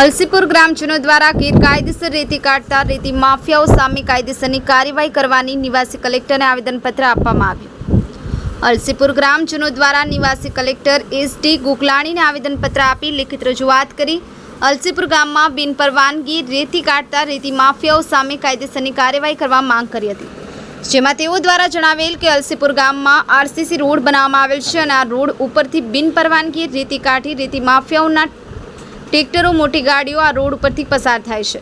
અલસીપુર ગ્રામજનો દ્વારા ગેરકાયદેસર રેતી કાઢતા રેતી માફિયાઓ સામે કાયદેસરની કાર્યવાહી કરવાની નિવાસી કલેક્ટરને આવેદનપત્ર આપવામાં આવ્યું. અલસીપુર ગ્રામજનો દ્વારા નિવાસી કલેક્ટર એસ ટી ગુકલાણીને આવેદનપત્ર આપી લિખિત રજૂઆત કરી અલસીપુર ગામમાં બિનપરવાનગી રેતી કાઢતા રેતી માફિયાઓ સામે કાયદેસરની કાર્યવાહી કરવા માંગ કરી હતી. જેમાં તેઓ દ્વારા જણાવેલ કે અલસીપુર ગામમાં આરસીસી રોડ બનાવવામાં આવેલ છે અને આ રોડ ઉપરથી બિનપરવાનગી રેતી કાઢી રેતી માફિયાઓના ટ્રેક્ટરો, મોટી ગાડીઓ આ રોડ ઉપરથી પસાર થાય છે.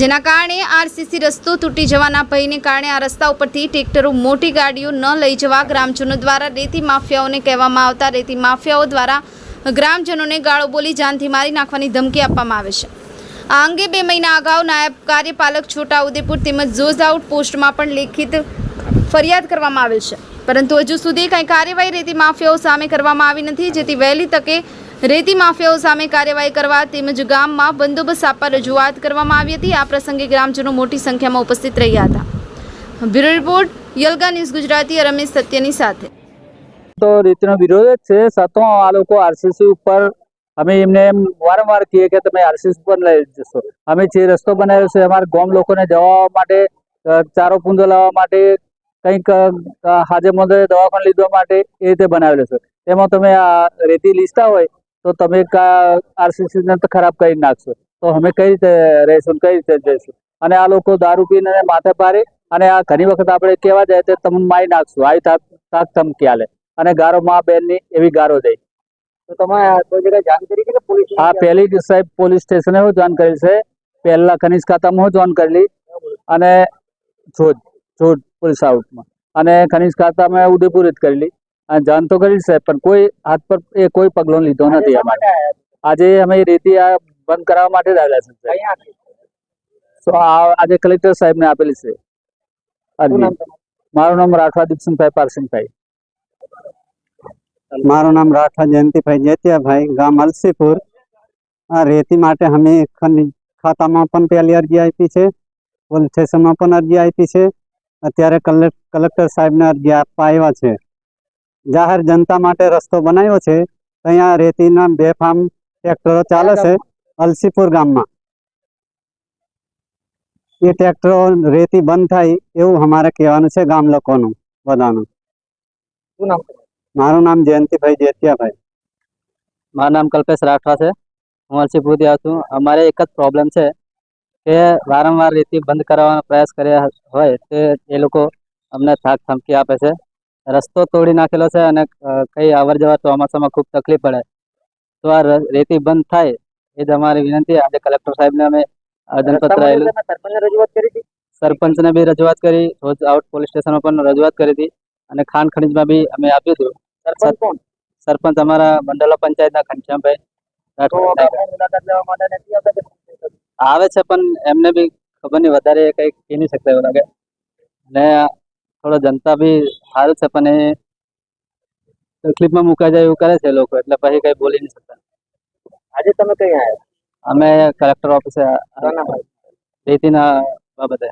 જેના કારણે આરસીસી રસ્તો તૂટી જવાના ભયને કારણે આ રસ્તા ઉપરથી ટ્રેક્ટરો, મોટી ગાડીઓ ન લઈ જવા ગ્રામજનો દ્વારા રેતી માફિયાઓને કહેવામાં આવતા રેતી માફિયાઓ દ્વારા ગ્રામજનોને ગાળો બોલી જાનથી મારી નાખવાની ધમકી આપવામાં આવે છે. આ અંગે બે મહિના અગાઉ નાયબ કાર્યપાલક છોટા ઉદેપુર તેમજ ઝોઝ આઉટ પોસ્ટમાં પણ લેખિત ફરિયાદ કરવામાં આવેલ છે. પરંતુ હજુ સુધી કંઈ કાર્યવાહી રેતી માફિયાઓ સામે કરવામાં આવી નથી, જેથી વહેલી તકે રેતી માફિયાઓ સામે કાર્યવાહી કરવા તેમજ ગામમાં બંદોબસ્ત આપવા રજૂઆત કરવામાં આવી હતી. આ પ્રસંગે ગ્રામજનો મોટી સંખ્યામાં ઉપસ્થિત રહ્યા હતા. Bureau report, Yalga news Gujarati, Ramesh સત્યની સાથે. તો રીતનો વિરોધ છે. સાતો આ લોકો આરસીસી ઉપર અમે એમને એમ વારંવાર કહીએ કે તમે આરસીસી ઉપર લઈ જશો. અમે જે રસ્તો બનાવ્યો છે, અમારા ગામ લોકોને જવા માટે ચારો પૂંદો લાવવા માટે, કંઈક હાજે મોદે દવાખાને લીધવા માટે એ રીતે બનાવેલો છે. એમાં તમે આ રેતી લીસતા હોય તો તમે આરસીસી ને તો ખરાબ કરી નાખશો. તો અમે કઈ રીતે રહીશું કઈ રીતે જઈશું? અને આ લોકો દારૂ પીને માથે પારી અને આ ઘણી વખત આપણે કહેવા જાય તો તમને મારી નાખશું. આવી તાક ધમકી આલે અને ગારો મા બેનની એવી ગારો દઈ. તો તમે કોઈ જગ્યાએ જાણ કરી છે કે પોલીસ આ પહેલી સાહેબ પોલીસ સ્ટેશને હું જોઈન કરેલ છે. પહેલા ખનીજ ખાતામાં હું જોઈન કરેલી. અને જોધ જોધ પોલીસ આઉટમાં અને ખનીજ ખાતામાં ઉદયપુર જ કરેલી. જાણ તો કરી સાહેબ પણ કોઈ હાથ પર એ કોઈ પગલો લીધો નથી અમારે. આજે અમે રેતી આ બંધ કરાવવા માટે જ આવ્યા છે તો આ આજે કલેક્ટર સાહેબને આપેલી છે? મારું નામ રાઠવા દીપસિંહભાઈ પારસિંહભાઈ મારું નામ રાઠવા જયંતિભાઈ જેતિયાભાઈ ગામ અલસીપુર. આ રેતી માટે અમે ખાતામાં પણ પહેલી અરજી આપી છે પોલીસ સ્ટેશનમાં પણ અરજી આપી છે. અત્યારે કલેક કલેક્ટર સાહેબને અરજી આપવા આવ્યા છે. જાહેર જનતા માટે રસ્તો બનાવ્યો છે. અહીંયા રેતીના બે ફાર્મ ટ્રેક્ટરો ચાલે છે અલસીપુર ગામમાં. એ ટ્રેક્ટરો રેતી બંધ થાય એવું અમારે કહેવાનું છે ગામ લોકોનું બધાનું. શું નામ? મારું નામ જયંતિભાઈ જેતિયાભાઈ મારું નામ કલ્પેશ રાઠવા છે. હું અલસીપુરથી આવું છું. અમારે એક જ પ્રોબ્લેમ છે કે વારંવાર રેતી બંધ કરાવવાનો પ્રયાસ કર્યા હોય તે એ લોકો અમને થાક ધમકી આપે છે. રસ્તો તોડી નાખેલો છે અને કઈ અવર જવર ચોમાસામાં ખૂબ તકલીફ પડે. તો આ રેતી બંધ થાય એ જ અમારી વિનંતી. આજે કલેક્ટર સાહેબને અમે આવેદનપત્ર આવેલું સરપંચને બી રજૂઆત કરી. રોજ આઉટ પોલીસ સ્ટેશનમાં પણ રજૂઆત કરી હતી. અને ખાન ખનીજમાં બી અમે આપ્યું હતું. સરપંચ અમારા મંડલા પંચાયતના ઘનશ્યામભાઈ સાહેબ. આવે છે પણ એમને બી ખબર નહીં વધારે કંઈ કહી નહીં શકતા એવું લાગે. અને થોડો જનતા બી સારું છે પણ એ તકલીફમાં મુકાઈ જાય એવું કરે છે લોકો એટલે પછી કઈ બોલી નહીં શકતા. આજે તમે કઈ આવ્યા અમે કલેક્ટર ઓફિસે? રેતીના બાબતે.